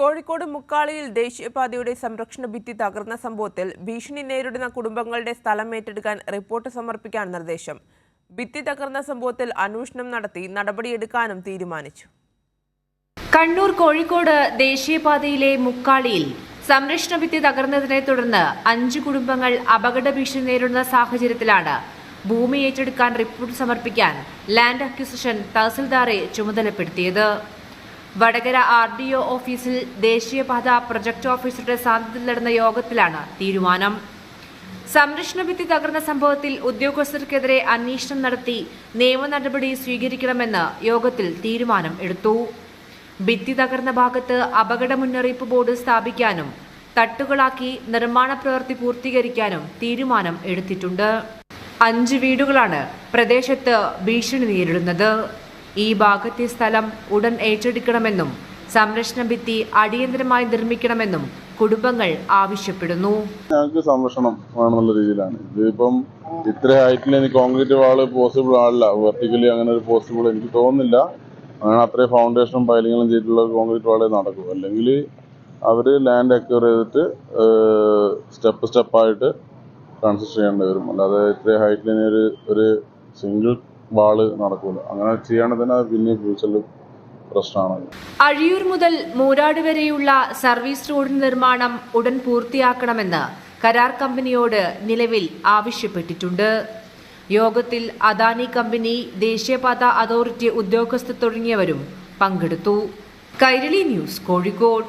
കോഴിക്കോട് മുക്കാളിയിൽ ദേശീയപാതയുടെ സംരക്ഷണ ഭിത്തി തകർന്ന സംഭവത്തിൽ ഭീഷണി നേരിടുന്ന കുടുംബങ്ങളുടെ സ്ഥലം ഏറ്റെടുക്കാൻ റിപ്പോർട്ട് സമർപ്പിക്കാൻ നിർദ്ദേശം. ഭിത്തി തകർന്ന സംഭവത്തിൽ അന്വേഷണം നടത്തി നടപടിയെടുക്കാനും തീരുമാനിച്ചു. കണ്ണൂർ കോഴിക്കോട് ദേശീയപാതയിലെ മുക്കാളിയിൽ സംരക്ഷണ ഭിത്തി തകർന്നതിനെ തുടർന്ന് അഞ്ച് കുടുംബങ്ങൾ അപകട ഭീഷണി നേരിടുന്ന സാഹചര്യത്തിലാണ് ഭൂമി ഏറ്റെടുക്കാൻ റിപ്പോർട്ട് സമർപ്പിക്കാൻ ലാൻഡ് അക്വിസിഷൻ തഹസിൽദാറെ ചുമതലപ്പെടുത്തിയത്. വടകര ആർ ഡി ഒ ഓഫീസിൽ ദേശീയപാത പ്രൊജക്ട് ഓഫീസറുടെ സാന്നിധ്യത്തിൽ നടന്ന യോഗത്തിലാണ് തീരുമാനം. സംരക്ഷണ ഭിത്തി തകർന്ന സംഭവത്തിൽ ഉദ്യോഗസ്ഥർക്കെതിരെ അന്വേഷണം നടത്തി നിയമ നടപടി സ്വീകരിക്കണമെന്ന് യോഗത്തിൽ തീരുമാനം എടുത്തു. ഭിത്തി തകർന്ന ഭാഗത്ത് അപകട മുന്നറിയിപ്പ് ബോർഡ് സ്ഥാപിക്കാനും തട്ടുകളാക്കി നിർമ്മാണ പ്രവൃത്തി പൂർത്തീകരിക്കാനും തീരുമാനം എടുത്തിട്ടുണ്ട്. അഞ്ച് വീടുകളാണ് പ്രദേശത്ത് ഭീഷണി നേരിടുന്നത്. ഈ ഭാഗത്തെ സ്ഥലം ഉടൻ ഏറ്റെടുക്കണമെന്നും സംരക്ഷണ ഭിത്തി അടിയന്തരമായി നിർമ്മിക്കണമെന്നും കുടുംബങ്ങൾ ആവശ്യപ്പെടുന്നു. ഞങ്ങൾക്ക് സംരക്ഷണം വേണമെന്നുള്ള രീതിയിലാണ്. ഇതിപ്പം ഇത്ര ഹൈറ്റിൽ എനിക്ക് കോൺക്രീറ്റ് വാൾ പോസിബിൾ ആളില്ല വെർട്ടിക്കലി അങ്ങനെ ഒരു പോസിബിൾ എനിക്ക് തോന്നുന്നില്ല. അങ്ങനെ അത്രയും ഫൗണ്ടേഷനും പൈലിങ്ങും ചെയ്തിട്ടുള്ള കോൺക്രീറ്റ് വാളേ നടക്കൂ. അല്ലെങ്കിൽ അവർ ലാൻഡ് അക്വയർ ചെയ്തിട്ട് സ്റ്റെപ്പ് സ്റ്റെപ്പായിട്ട് കൺസ്ട്രക്ട് ചെയ്യേണ്ടി വരും. അല്ലാതെ ഇത്രയും ഹൈറ്റിൽ ഒരു ഒരു സിംഗിൾ വാൾ നടക്കൂല. അങ്ങനെ ചെയ്യുകയാണെങ്കിൽ തന്നെ പിന്നെ ഫ്യൂച്ചറിൽ പ്രശ്നമാണ് അഴിയൂർ മുതൽ മൂരാട് വരെയുള്ള സർവീസ് റോഡ് നിർമ്മാണം ഉടൻ പൂർത്തിയാക്കണമെന്ന് കരാർ കമ്പനിയോട് നിലവിൽ ആവശ്യപ്പെട്ടിട്ടുണ്ട്. യോഗത്തിൽ അദാനി കമ്പനി ദേശീയപാത അതോറിറ്റി ഉദ്യോഗസ്ഥർ തുടങ്ങിയവരും പങ്കെടുത്തു. കൈരളി ന്യൂസ് കോഴിക്കോട്.